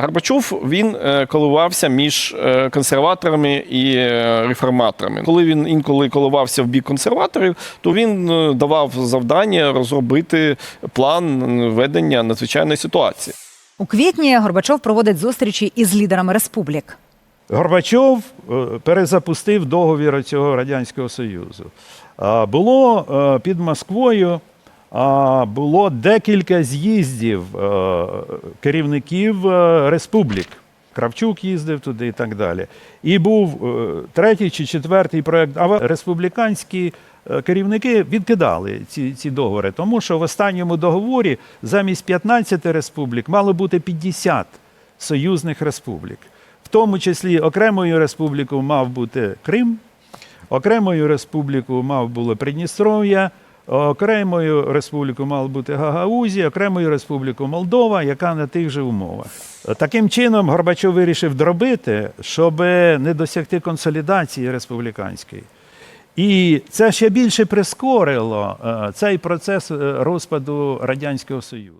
Горбачов він е, коливався між е, консерваторами і е, реформаторами. Коли він інколи коливався в бік консерваторів, то він давав завдання розробити план ведення надзвичайної ситуації. У квітні Горбачов проводить зустрічі із лідерами республік. Горбачов перезапустив договір цього Радянського Союзу. Було під Москвою було декілька з'їздів е, керівників е, республік. Кравчук їздив туди і так далі. І був е, третій чи четвертий проєкт, а республіканські керівники відкидали ці, ці договори, тому що в останньому договорі замість 15 республік мало бути 50 союзних республік. В тому числі окремою республікою мав бути Крим, окремою республікою мав було Придністров'я, окремою республікою мав бути Гагаузія, окремою республікою Молдова, яка на тих же умовах. Таким чином Горбачов вирішив дробити, щоб не досягти консолідації республіканської. І це ще більше прискорило е, цей процес е, розпаду Радянського Союзу.